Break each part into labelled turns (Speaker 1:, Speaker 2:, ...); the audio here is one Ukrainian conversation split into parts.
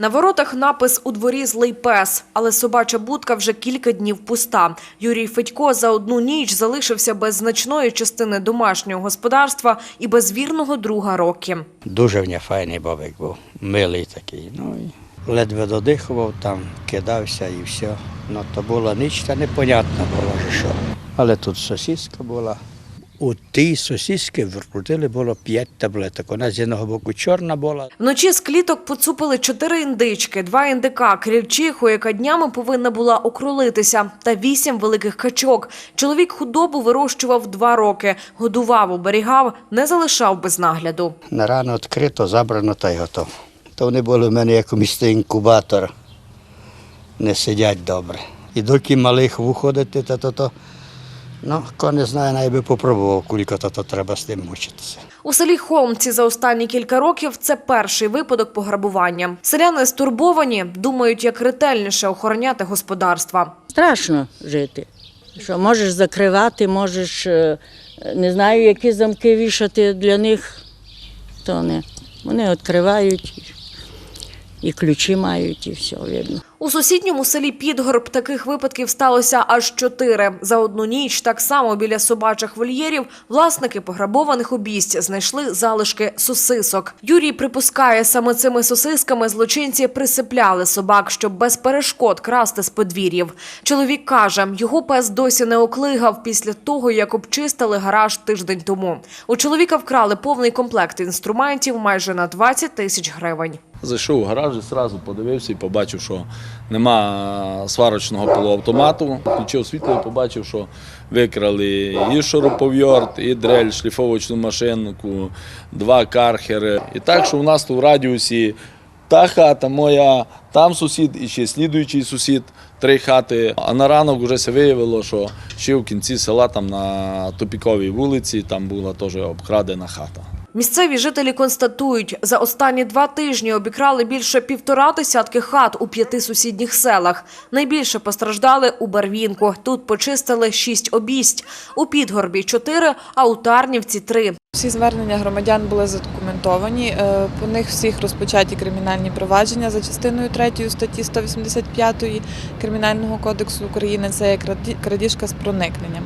Speaker 1: На воротах напис у дворі злий пес, але собача будка вже кілька днів пуста. Юрій Федько за одну ніч залишився без значної частини домашнього господарства і без вірного друга роки.
Speaker 2: Дуже в нього файний бабик був, милий такий. Ну, і ледве додихував, там кидався і все. Ну, то була ніч, та непонятно було, що. Але тут сосиска була. У тій сосиски вкрутили було п'ять таблеток. Вона з одного боку чорна була,
Speaker 1: Вночі з кліток поцупили чотири індички, два індика, крільчиху, яка днями повинна була окролитися, та вісім великих качок. Чоловік худобу вирощував два роки, годував, оберігав, не залишав без нагляду.
Speaker 2: на рано відкрито, забрано та й готово. То вони були в мене як у місті інкубатор, не сидять добре. І доки малих виходити, то то, то ну, хто не знає, навіть би попробував, то, то треба з ним мучитися.
Speaker 1: У селі Холмці за останні кілька років це перший випадок пограбування. Селяни стурбовані, думають, як ретельніше охороняти господарства.
Speaker 3: Страшно жити. Що можеш закривати, можеш е, не знаю, які замки вішати для них, то не. Вони відкривають і ключі мають, і все видно.
Speaker 1: У сусідньому селі Підгорб таких випадків сталося аж чотири. За одну ніч так само біля собачих вольєрів власники пограбованих обість знайшли залишки сосисок. Юрій припускає, саме цими сосисками злочинці присипляли собак, щоб без перешкод красти з подвір'їв. Чоловік каже, його пес досі не оклигав після того, як обчистили гараж тиждень тому. У чоловіка вкрали повний комплект інструментів майже на 20 тисяч гривень.
Speaker 4: Зайшов у гараж і одразу подивився і побачив, що нема сварочного полуавтомату. Включив світло і побачив, що викрали і шуруповерт, і дрель, шліфовочну машинку, два кархери. І так, що у нас тут в радіусі та хата моя, там сусід і ще слідуючий сусід, три хати. А на ранок вже се виявило, що ще в кінці села, там на тупіковій вулиці, там була теж обкрадена хата.
Speaker 1: Місцеві жителі констатують, за останні два тижні обікрали більше півтора десятки хат у п'яти сусідніх селах. Найбільше постраждали у Барвінку. Тут почистили шість обість. У Підгорбі – чотири, а у Тарнівці – три.
Speaker 5: Всі звернення громадян були задокументовані. Е, По них всіх розпочаті кримінальні провадження за частиною 3 статті 185 Кримінального кодексу України. Це є крадіжка з проникненням.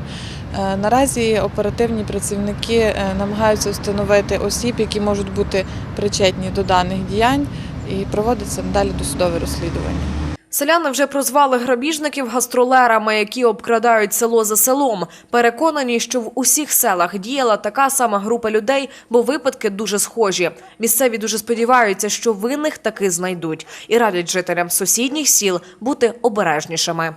Speaker 5: Е, Наразі оперативні працівники е, намагаються встановити осіб, які можуть бути причетні до даних діянь, і проводиться надалі досудове розслідування.
Speaker 1: Селяни вже прозвали грабіжників гастролерами, які обкрадають село за селом. Переконані, що в усіх селах діяла така сама група людей, бо випадки дуже схожі. Місцеві дуже сподіваються, що винних таки знайдуть, і радять жителям сусідніх сіл бути обережнішими.